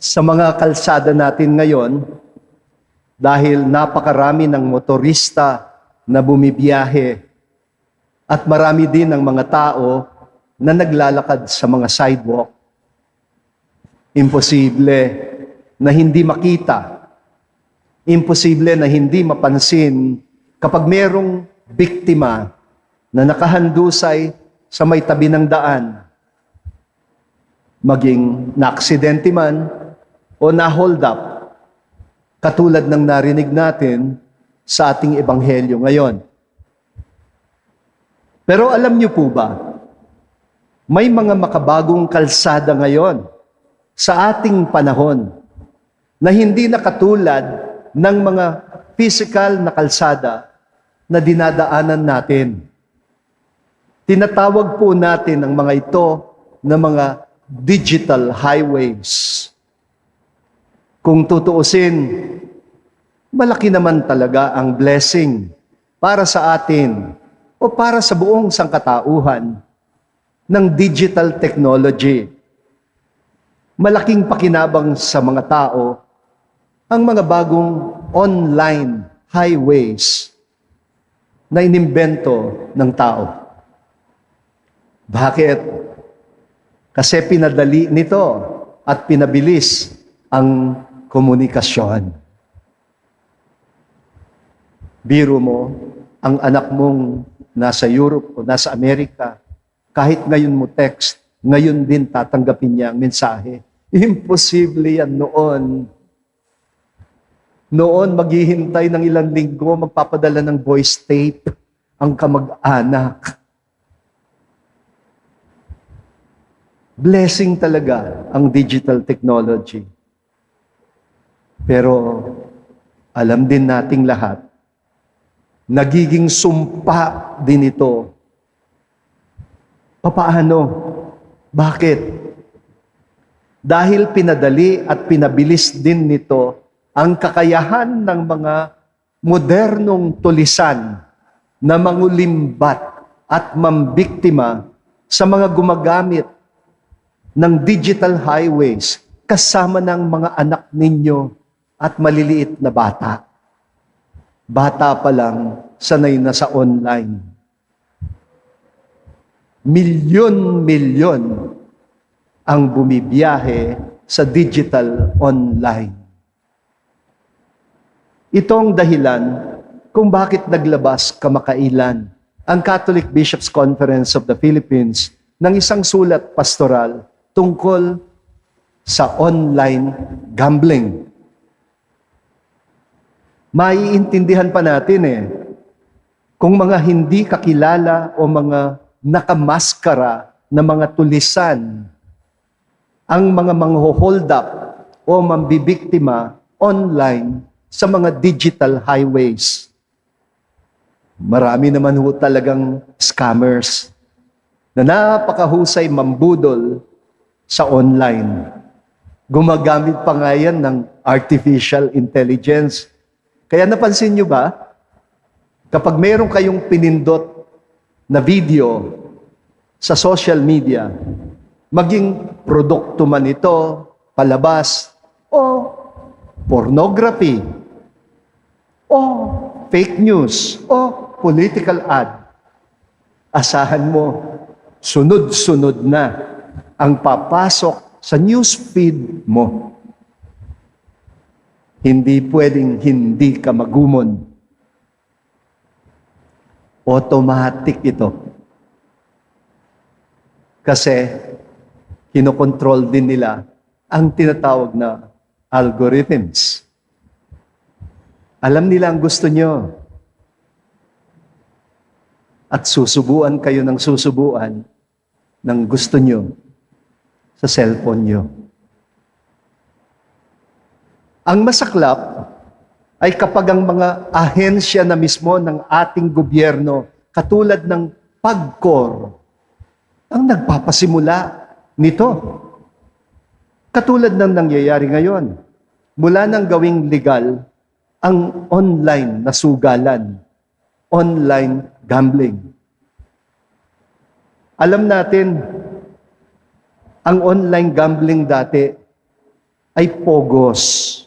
sa mga kalsada natin ngayon dahil napakarami ng motorista na bumibiyahe at marami din ng mga tao na naglalakad sa mga sidewalk. Imposible na hindi makita. Imposible na hindi mapansin kapag merong biktima na nakahandusay sa may tabi ng daan. Maging na-aksidente man o na-hold up, katulad ng narinig natin sa ating ebanghelyo ngayon. Pero alam niyo po ba, may mga makabagong kalsada ngayon sa ating panahon na hindi na katulad ng mga physical na kalsada na dinadaanan natin. Tinatawag po natin ang mga ito na mga digital highways. Kung tutuusin, malaki naman talaga ang blessing para sa atin o para sa buong sangkatauhan ng digital technology. Malaking pakinabang sa mga tao ang mga bagong online highways na inimbento ng tao. Bakit? Kasi pinadali nito at pinabilis ang komunikasyon. Biro mo, ang anak mong nasa Europe o nasa Amerika, kahit ngayon mo text, ngayon din tatanggapin niya ang mensahe. Imposible yan noon. Noon, maghihintay ng ilang linggo, magpapadala ng voice tape ang kamag-anak. Blessing talaga ang digital technology. Pero alam din nating lahat, nagiging sumpa din ito. Papaano? Bakit? Dahil pinadali at pinabilis din nito ang kakayahan ng mga modernong tulisan na mangulimbat at mambiktima sa mga gumagamit ng digital highways kasama ng mga anak ninyo at maliliit na bata. Bata pa lang, sanay na sa online. Milyon-milyon ang bumibiyahe sa digital online. Ito ang dahilan kung bakit naglabas kamakailan ang Catholic Bishops' Conference of the Philippines ng isang sulat pastoral tungkol sa online gambling. Maiintindihan pa natin eh, kung mga hindi kakilala o mga nakamaskara na mga tulisan ang mga mangho-hold up o mambibiktima online sa mga digital highways. Marami naman ho talagang scammers na napakahusay mambudol sa online. Gumagamit pa nga yan ng artificial intelligence. Kaya napansin nyo ba, kapag meron kayong pinindot na video sa social media, maging produkto man ito, palabas, o pornography, o fake news, o political ad, asahan mo, sunod-sunod na ang papasok sa news feed mo. Hindi pwedeng hindi ka magumon. Automatic ito. Kasi kinokontrol din nila ang tinatawag na algorithms. Alam nila ang gusto nyo. At susubuan kayo ng susubuan ng gusto nyo sa cellphone nyo. Ang masaklap ay kapag ang mga ahensya na mismo ng ating gobyerno, katulad ng PAGCOR, ang nagpapasimula nito. Katulad ng nangyayari ngayon. Mula nang gawing legal ang online na sugalan, online gambling. Alam natin, ang online gambling dati, ay pogos.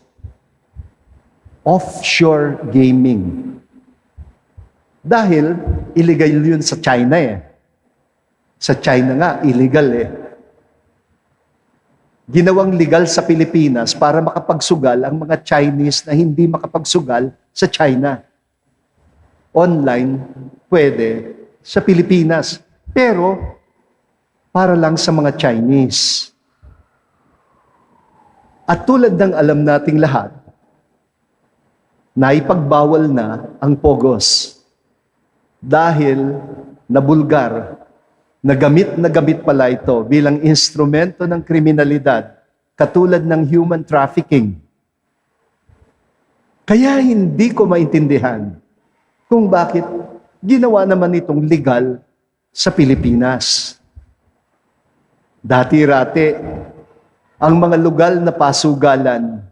Offshore gaming. Dahil illegal yun sa China eh. Sa China nga, illegal eh. Ginawang legal sa Pilipinas para makapagsugal ang mga Chinese na hindi makapagsugal sa China. Online, pwede sa Pilipinas. Pero, para lang sa mga Chinese. At tulad ng alam nating lahat, naipagbawal na ang pogos dahil nabulgar, nagamit na gamit pala ito bilang instrumento ng kriminalidad katulad ng human trafficking. Kaya hindi ko maintindihan kung bakit ginawa naman itong legal sa Pilipinas. Dati-rati, ang mga lugal na pasugalan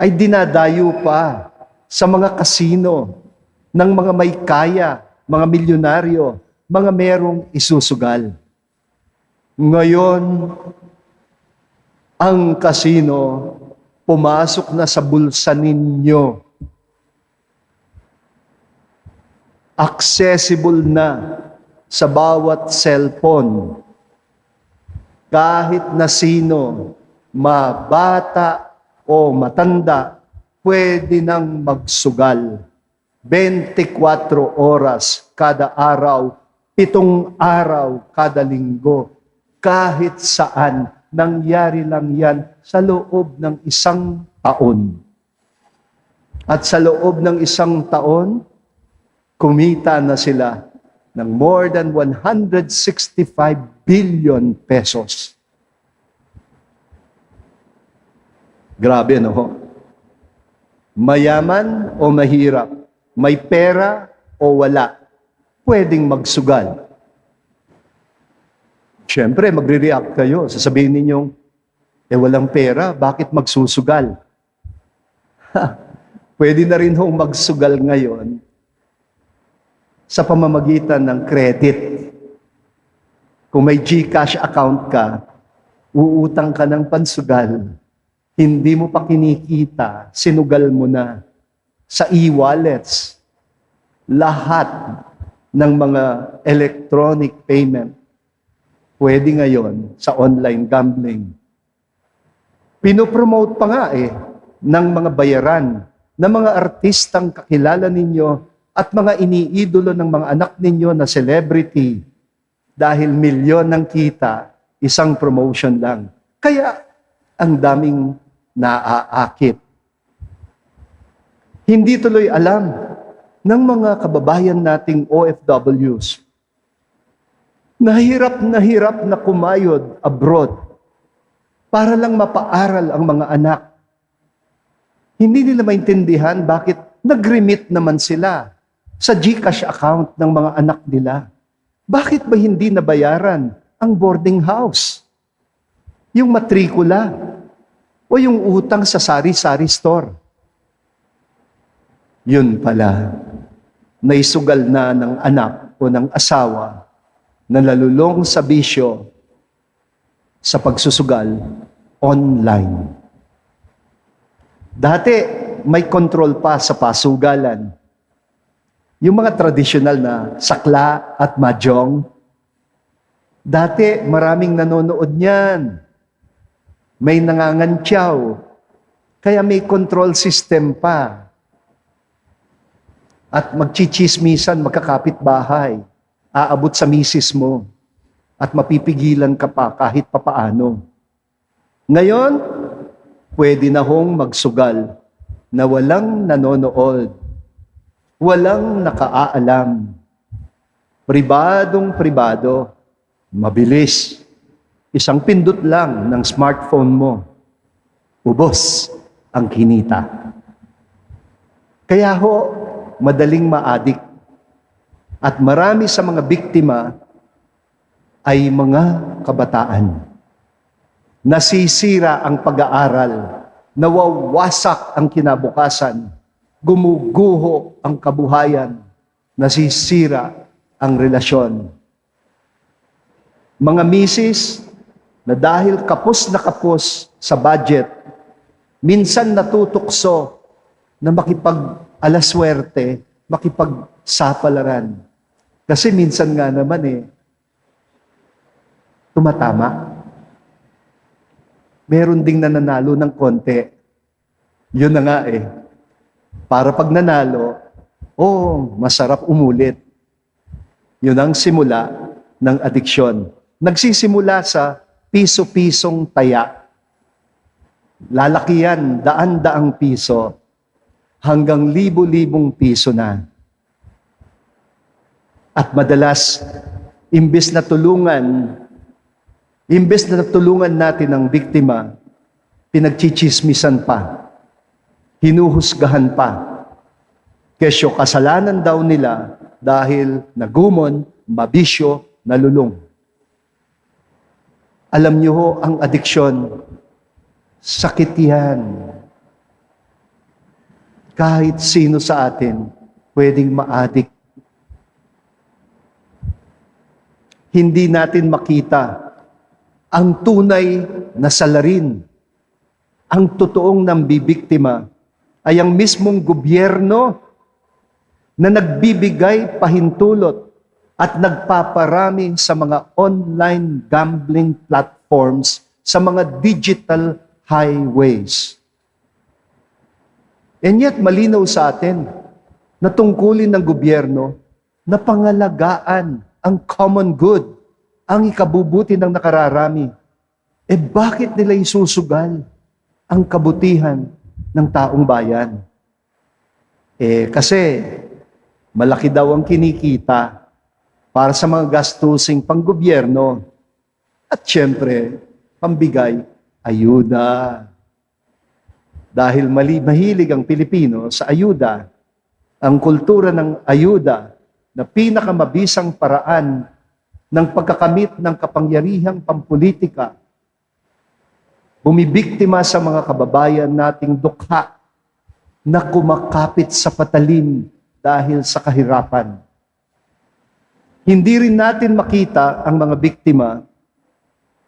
ay dinadayo pa sa mga kasino ng mga may kaya, mga milyonaryo, mga merong isusugal. Ngayon, ang kasino pumasok na sa bulsa ninyo. Accessible na sa bawat cellphone. Kahit na sino, mabata o matanda, pwede nang magsugal. 24 oras kada araw, pitong araw kada linggo. Kahit saan, nangyari lang yan sa loob ng isang taon. At sa loob ng isang taon, kumita na sila ng more than 165 billion pesos. Grabe, no? Mayaman o mahirap, may pera o wala, pwedeng magsugal. Siyempre, magre-react kayo. Sasabihin ninyong, eh walang pera, bakit magsusugal? Ha, pwede na rin hong magsugal ngayon sa pamamagitan ng credit. Kung may GCash account ka, uutang ka ng pansugal, hindi mo pa kinikita, sinugal mo na sa e-wallets, lahat ng mga electronic payment pwede ngayon sa online gambling. Pinopromote pa nga eh ng mga bayaran ng mga artistang kakilala ninyo at mga iniidolo ng mga anak ninyo na celebrity dahil milyon ng kita, isang promotion lang. Kaya ang daming naaakit. Hindi tuloy alam ng mga kababayan nating OFWs Nahirap na hirap na kumayod abroad para lang mapaaral ang mga anak. Hindi nila maintindihan bakit nag-remit naman sila sa GCash account ng mga anak nila. Bakit ba hindi nabayaran ang boarding house? Yung matrikula o yung utang sa sari-sari store? Yun pala, naisugal na ng anak o ng asawa na nalulong sa bisyo sa pagsusugal online. Dati, may control pa sa pasugalan. Yung mga tradisyonal na sakla at mahjong, dati maraming nanonood niyan. May nangangantyaw. Kaya may control system pa. At magchichismisan, magkakapit bahay aabot sa misis mo at mapipigilan ka pa kahit papaano. Ngayon, pwede na hong magsugal na walang nanonood, walang nakaaalam. Pribadong pribado, mabilis. Isang pindot lang ng smartphone mo, ubos ang kinita. Kaya ho, madaling maadik at marami sa mga biktima ay mga kabataan. Nasisira ang pag-aaral, nawawasak ang kinabukasan, gumuguho ang kabuhayan, nasisira ang relasyon. Mga misis na dahil kapos na kapos sa budget, minsan natutukso na makipag-alaswerte, makipagsapalaran. Kasi minsan nga naman eh, tumatama. Meron ding nananalo ng konti. Yun na nga eh. Para pag nanalo, oh, masarap umulit. Yun ang simula ng adiksyon. Nagsisimula sa piso-pisong taya. Lalaki yan, daan-daang piso, hanggang libo-libong piso na. At madalas, imbes na tulungan, imbes na tulungan natin ang biktima, pinagchichismisan pa, hinuhusgahan pa. Kesyo kasalanan daw nila dahil nagumon, mabisyo, nalulong. Alam niyo ho, ang adiksyon, sakit yan. Kahit sino sa atin, pwedeng ma-addict. Hindi natin makita ang tunay na salarin. Ang totoong nambibiktima ay ang mismong gobyerno na nagbibigay pahintulot at nagpaparami sa mga online gambling platforms sa mga digital highways. And yet, malinaw sa atin na tungkulin ng gobyerno na pangalagaan ang common good, ang ikabubuti ng nakararami. Eh bakit nila isusugal ang kabutihan ng taong bayan? Eh kasi malaki daw ang kinikita para sa mga gastusing panggobyerno at syempre pambigay ayuda. Dahil mali, mahilig ang Pilipino sa ayuda, ang kultura ng ayuda na pinakamabisang paraan ng pagkakamit ng kapangyarihang pampolitika, bumibiktima sa mga kababayan nating dukha na kumakapit sa patalim dahil sa kahirapan. Hindi rin natin makita ang mga biktima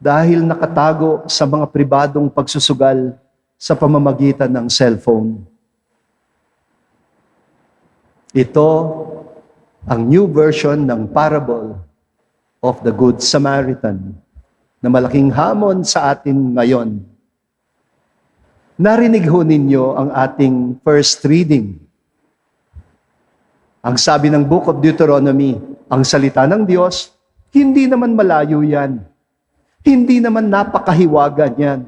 dahil nakatago sa mga pribadong pagsusugal sa pamamagitan ng cellphone. Ito ang new version ng parable of the Good Samaritan na malaking hamon sa atin ngayon. Narinig ho ninyo ang ating first reading. Ang sabi ng Book of Deuteronomy, ang salita ng Diyos, hindi naman malayo yan. Hindi naman napakahiwaga yan.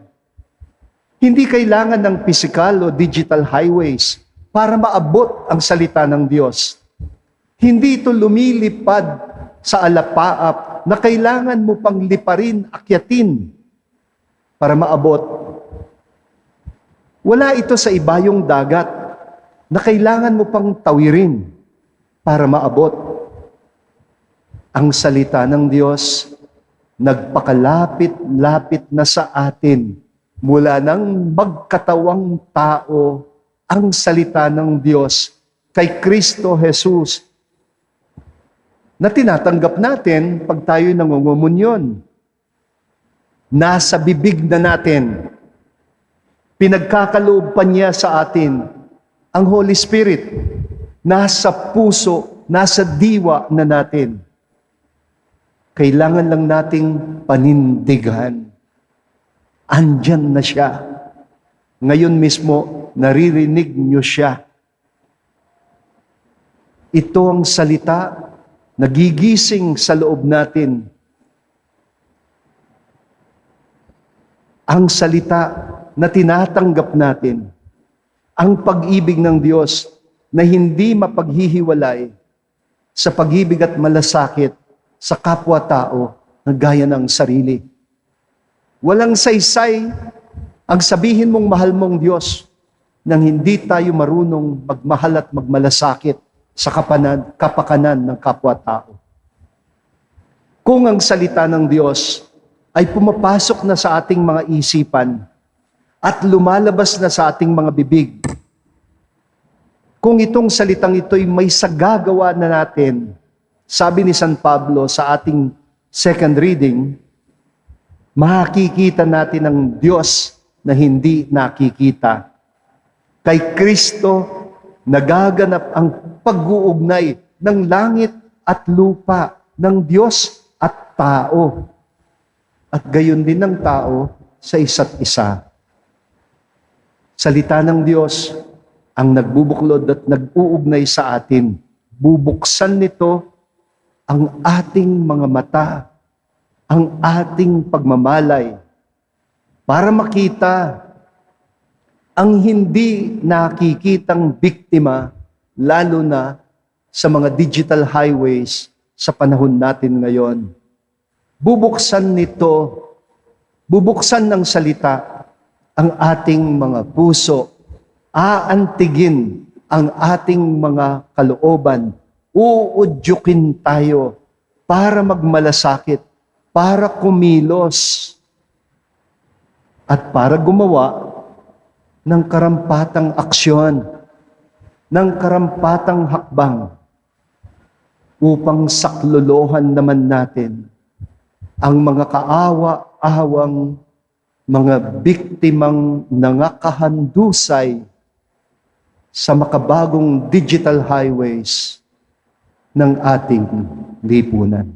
Hindi kailangan ng physical o digital highways para maabot ang salita ng Diyos. Hindi ito lumilipad sa alapaap na kailangan mo pang liparin, akyatin para maabot. Wala ito sa ibayong dagat na kailangan mo pang tawirin para maabot. Ang salita ng Diyos nagpakalapit-lapit na sa atin mula nang magkatawang tao ang salita ng Diyos kay Kristo Jesus na tinatanggap natin pag tayo nangungumunyon. Nasa bibig na natin. Pinagkakaloob pa niya sa atin ang Holy Spirit. Nasa puso, nasa diwa na natin. Kailangan lang nating panindigan. Andyan na siya. Ngayon mismo, naririnig niyo siya. Ito ang salita nagigising sa loob natin. Ang salita na tinatanggap natin, ang pag-ibig ng Diyos na hindi mapaghihiwalay sa pag-ibig at malasakit sa kapwa-tao na gaya ng sarili. Walang saysay ang sabihin mong mahal mong Diyos nang hindi tayo marunong magmahal at magmalasakit sa kapanan, kapakanan ng kapwa-tao. Kung ang salita ng Diyos ay pumapasok na sa ating mga isipan at lumalabas na sa ating mga bibig, kung itong salitang ito'y may sagagawa na natin, sabi ni San Pablo sa ating second reading, makikita natin ang Diyos na hindi nakikita. Kay Kristo, nagaganap ang pag-uugnay ng langit at lupa, ng Diyos at tao. At gayon din ng tao sa isa't isa. Salita ng Diyos ang nagbubuklod at nag-uugnay sa atin. Bubuksan nito ang ating mga mata, ang ating pagmamalay, para makita ang hindi nakikitang biktima, lalo na sa mga digital highways sa panahon natin ngayon. Bubuksan nito, bubuksan ng salita ang ating mga puso, aantigin ang ating mga kalooban, uudyukin tayo para magmalasakit, para kumilos, at para gumawa ng karampatang aksyon, ng karampatang hakbang upang saklolohan naman natin ang mga kaawa-awang mga biktimang nangakahandusay sa makabagong digital highways ng ating lipunan.